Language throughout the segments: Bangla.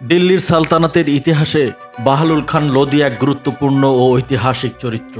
দিল্লির সালতানাতের ইতিহাসে বাহালুল খান লোদি এক গুরুত্বপূর্ণ ও ঐতিহাসিক চরিত্র,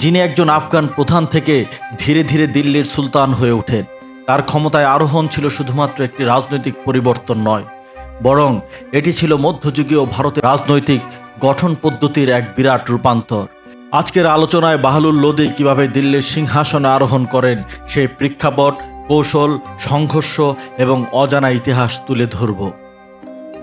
যিনি একজন আফগান প্রধান থেকে ধীরে ধীরে দিল্লির সুলতান হয়ে ওঠেন। তার ক্ষমতায় আরোহণ ছিল শুধুমাত্র একটি রাজনৈতিক পরিবর্তন নয়, বরং এটি ছিল মধ্যযুগীয় ভারতের রাজনৈতিক গঠন পদ্ধতির এক বিরাট রূপান্তর। আজকের আলোচনায় বাহালুল লোদি কীভাবে দিল্লির সিংহাসনে আরোহণ করেন, সেই প্রেক্ষাপট, কৌশল, সংঘর্ষ এবং অজানা ইতিহাস তুলে ধরব।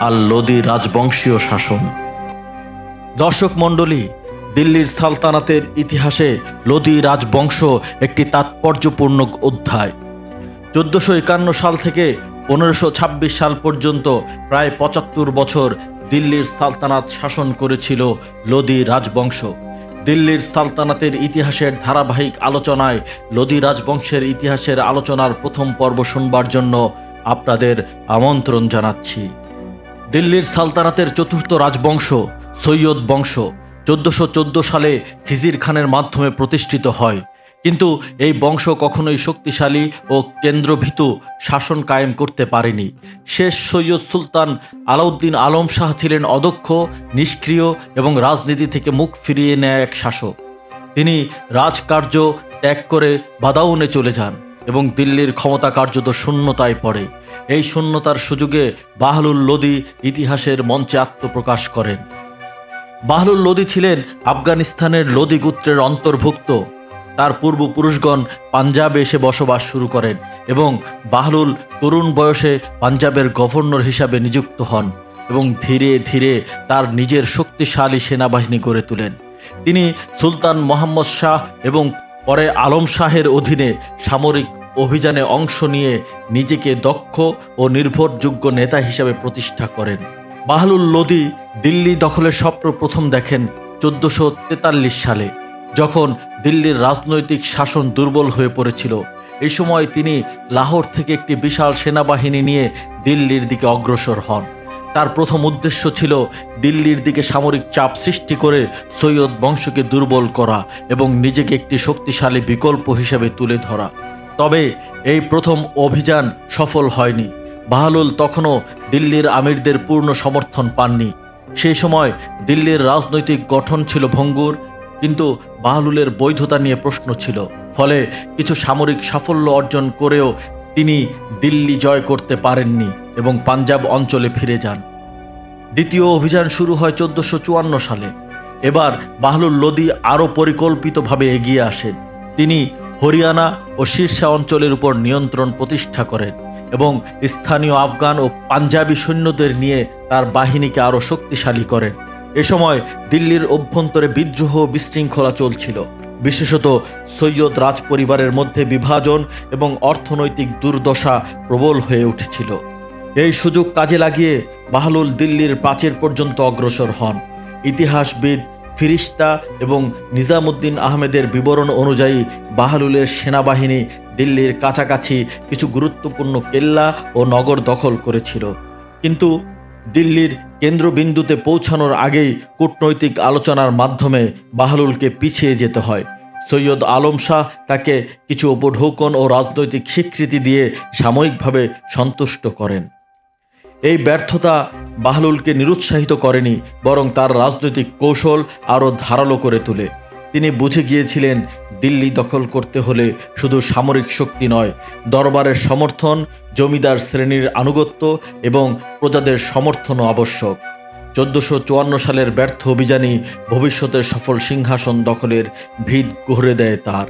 আর লোদি রাজবংশীয় শাসন। দর্শক মণ্ডলী, দিল্লির সালতানাতের ইতিহাসে লোদি রাজবংশ একটি তাৎপর্যপূর্ণ অধ্যায়। চোদ্দশো একান্ন সাল থেকে পনেরোশো ছাব্বিশ সাল পর্যন্ত প্রায় পঁচাত্তর বছর দিল্লির সালতানাত শাসন করেছিল লোদি রাজবংশ। দিল্লির সালতানাতের ইতিহাসের ধারাবাহিক আলোচনায় লোদি রাজবংশের ইতিহাসের আলোচনার প্রথম পর্ব শুনবার জন্য আপনাদের আমন্ত্রণ জানাচ্ছি। দিল্লির সালতানাতের চতুর্থ রাজবংশ, সৈয়দ বংশ, চোদ্দশো চোদ্দ সালে খিজির খানের মাধ্যমে প্রতিষ্ঠিত হয়। কিন্তু এই বংশ কখনোই শক্তিশালী ও কেন্দ্রভীত শাসন কায়েম করতে পারেনি। শেষ সৈয়দ সুলতান আলাউদ্দিন আলম শাহ ছিলেন অদক্ষ, নিষ্ক্রিয় এবং রাজনীতি থেকে মুখ ফিরিয়ে নেয় এক শাসক। তিনি রাজকার্য ত্যাগ করে বাদাউনে চলে যান। এবং দিল্লির ক্ষমতা কার্যত শূন্যতায় পড়ে। এই শূন্যতার সুযোগে বাহলুল লোদি ইতিহাসের মঞ্চে আত্মপ্রকাশ করেন। বাহলুল লোদি ছিলেন আফগানিস্তানের লোদি গোত্রের অন্তর্ভুক্ত। তার পূর্বপুরুষগণ পাঞ্জাবে এসে বসবাস শুরু করেন এবং বাহলুল তরুণ বয়সে পাঞ্জাবের গভর্নর হিসাবে নিযুক্ত হন এবং ধীরে ধীরে তার নিজের শক্তিশালী সেনাবাহিনী গড়ে তোলেন। তিনি সুলতান মোহাম্মদ শাহ এবং পরে আলম শাহের অধীনে সামরিক অভিযানে অংশ নিয়ে নিজেকে দক্ষ ও নির্ভরযোগ্য নেতা হিসাবে প্রতিষ্ঠা করেন। বাহলুল লোদি দিল্লি দখলের স্বপ্ন প্রথম দেখেন চোদ্দশো তেতাল্লিশ সালে, যখন দিল্লির রাজনৈতিক শাসন দুর্বল হয়ে পড়েছিল। এই সময় তিনি লাহোর থেকে একটি বিশাল সেনাবাহিনী নিয়ে দিল্লির দিকে অগ্রসর হন। তার প্রথম উদ্দেশ্য ছিল দিল্লির দিকে সামরিক চাপ সৃষ্টি করে সৈয়দ বংশকে দুর্বল করা এবং নিজেকে একটি শক্তিশালী বিকল্প হিসেবে তুলে ধরা। তবে এই প্রথম অভিযান সফল হয়নি। বাহালুল তখনও দিল্লির আমিরদের পূর্ণ সমর্থন পাননি। সেই সময় দিল্লির রাজনৈতিক গঠন ছিল ভঙ্গুর, কিন্তু বাহলুলের বৈধতা নিয়ে প্রশ্ন ছিল। ফলে কিছু সামরিক সাফল্য অর্জন করেও তিনি দিল্লি জয় করতে পারেননি এবং পাঞ্জাব অঞ্চলে ফিরে যান। দ্বিতীয় অভিযান শুরু হয় চোদ্দশো চুয়ান্ন সালে। এবার বাহলুল লোদি আরও পরিকল্পিতভাবে এগিয়ে আসেন তিনি হরিয়ানা ও শীর্ষা অঞ্চলের উপর নিয়ন্ত্রণ প্রতিষ্ঠা করেন এবং স্থানীয় আফগান ও পাঞ্জাবি সৈন্যদের নিয়ে তার বাহিনীকে আরও শক্তিশালী করেন। এ সময় দিল্লির অভ্যন্তরে বিদ্রোহ বিশৃঙ্খলা চলছিল। বিশেষত সৈয়দ রাজ পরিবারের মধ্যে বিভাজন এবং অর্থনৈতিক দুর্দশা প্রবল হয়ে উঠেছিল। এই সুযোগ কাজে লাগিয়ে বাহলুল দিল্লির প্রাচীর পর্যন্ত অগ্রসর হন। ইতিহাসবিদ ফিরিস্তা এবং নিজামুদ্দিন আহমেদের বিবরণ অনুযায়ী বাহলুলের সেনাবাহিনী দিল্লির কাছাকাছি কিছু গুরুত্বপূর্ণ কেল্লা ও নগর দখল করেছিল। কিন্তু দিল্লির কেন্দ্রবিন্দুতে পৌঁছানোর আগেই কূটনৈতিক আলোচনার মাধ্যমে বাহলুলকে পিছিয়ে যেতে হয়। সৈয়দ আলম শাহ তাকে কিছু উপঢৌকন ও রাজনৈতিক স্বীকৃতি দিয়ে সাময়িকভাবে সন্তুষ্ট করেন। এই ব্যর্থতা বাহলুলকে নিরুৎসাহিত করেনি, বরং তার রাজনৈতিক কৌশল আরও ধারালো করে তোলে। তিনি বুঝে গিয়েছিলেন, দিল্লি দখল করতে হলে শুধু সামরিক শক্তি নয়, দরবারের সমর্থন, জমিদার শ্রেণির আনুগত্য এবং প্রজাদের সমর্থনও আবশ্যক। চোদ্দশো চুয়ান্ন সালের ব্যর্থ অভিযানই ভবিষ্যতের সফল সিংহাসন দখলের ভিত গড়ে দেয় তার।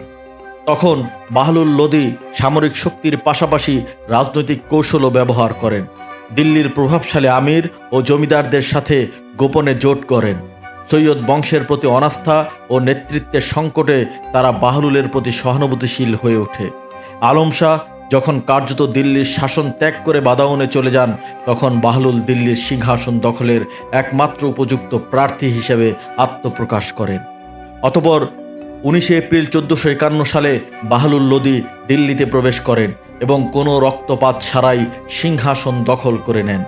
তখন বাহলুল লোদি সামরিক শক্তির পাশাপাশি রাজনৈতিক কৌশলও ব্যবহার করেন। দিল্লির প্রভাবশালী আমির ও জমিদারদের সাথে গোপনে জোট করেন। সৈয়দ বংশের প্রতি অনাস্থা ও নেতৃত্বের সংকটে তারা বাহলুলের প্রতি সহানুভূতিশীল হয়ে ওঠে। আলম শাহ যখন কার্যত দিল্লির শাসন ত্যাগ করে বাদাউনে চলে যান, তখন বাহলুল দিল্লির সিংহাসন দখলের একমাত্র উপযুক্ত প্রার্থী হিসেবে আত্মপ্রকাশ করেন। অতপর উনিশে এপ্রিল চোদ্দশো একান্ন সালে বাহলুল লোদি দিল্লিতে প্রবেশ করেন এবং কোনো রক্তপাত ছাড়াই সিংহাসন দখল করে নেন।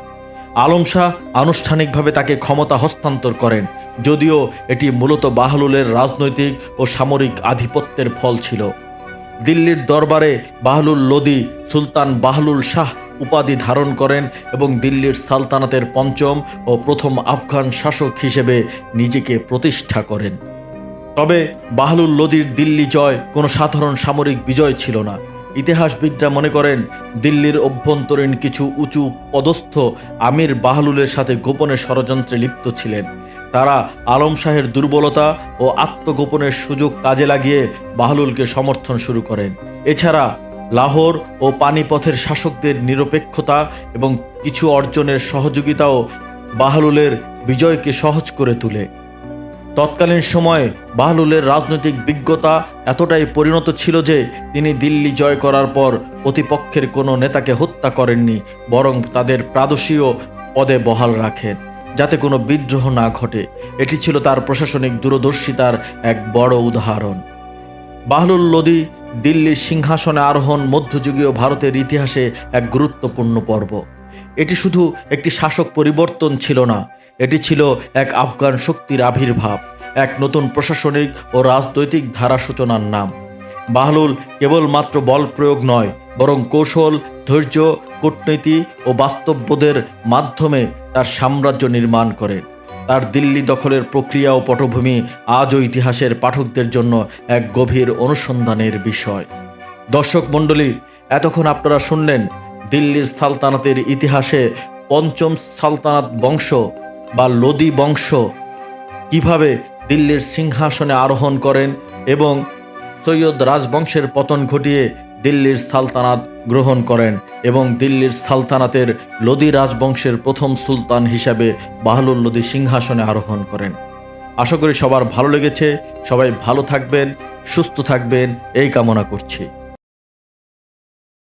আলম শাহ আনুষ্ঠানিকভাবে তাকে ক্ষমতা হস্তান্তর করেন, যদিও এটি মূলত বাহলুলের রাজনৈতিক ও সামরিক আধিপত্যের ফল ছিল। দিল্লির দরবারে বাহলুল লোদি সুলতান বাহলুল শাহ উপাধি ধারণ করেন এবং দিল্লির সালতানাতের পঞ্চম ও প্রথম আফগান শাসক হিসেবে নিজেকে প্রতিষ্ঠা করেন। তবে বাহলুল লোদির দিল্লি জয় কোনো সাধারণ সামরিক বিজয় ছিল না। ইতিহাসবিদরা মনে করেন, দিল্লির অভ্যন্তরীণ কিছু উঁচু পদস্থ আমির বাহলুলের সাথে গোপনে ষড়যন্ত্রে লিপ্ত ছিলেন। তারা আলম শাহের দুর্বলতা ও আত্মগোপনের সুযোগ কাজে লাগিয়ে বাহলুলকে সমর্থন শুরু করেন। এছাড়া লাহোর ও পানিপথের শাসকদের নিরপেক্ষতা এবং কিছু অর্জনের সহযোগিতাও বাহলুলের বিজয়কে সহজ করে তোলে। তৎকালীন সময়ে বাহলুলের রাজনৈতিক বিজ্ঞতা এতটাই পরিণত ছিল যে তিনি দিল্লি জয় করার পর প্রতিপক্ষের কোনো নেতাকে হত্যা করেননি, বরং তাদের প্রাদেশীয় পদে বহাল রাখেন। যাতে কোনো বিদ্রোহ না ঘটে। এটি ছিল তার প্রশাসনিক দূরদর্শিতার এক বড় উদাহরণ। বাহলুল লোদি দিল্লির সিংহাসনে আরোহণ মধ্যযুগীয় ভারতের ইতিহাসে এক গুরুত্বপূর্ণ পর্ব। এটি শুধু একটি শাসক পরিবর্তন ছিল না, এটি ছিল এক আফগান শক্তির আবির্ভাব, এক নতুন প্রশাসনিক ও রাজনৈতিক ধারা সূচনার নাম। বাহলুল কেবলমাত্র বল প্রয়োগ নয় বরং কৌশল, ধৈর্য, কূটনীতি ও বাস্তববোধের মাধ্যমে তার সাম্রাজ্য নির্মাণ করেন তার দিল্লি দখলের প্রক্রিয়া ও পটভূমি আজও ইতিহাসের পাঠকদের জন্য এক গভীর অনুসন্ধানের বিষয়। দর্শক মণ্ডলী, এতক্ষণ আপনারা শুনলেন দিল্লির সালতানাতের ইতিহাসে পঞ্চম সালতানাত বংশ বা লোদি বংশ। কীভাবে দিল্লির সিংহাসনে আরোহণ করেন এবং সৈয়দ রাজবংশের পতন ঘটিয়ে দিল্লির সালতানাত গ্রহণ করেন এবং দিল্লির সালতানাতের লোদি রাজবংশের প্রথম সুলতান হিসাবে বাহলুল লোদি সিংহাসনে আরোহণ করেন। আশা করি সবার ভালো লেগেছে। সবাই ভালো থাকবেন, সুস্থ থাকবেন, এই কামনা করছি।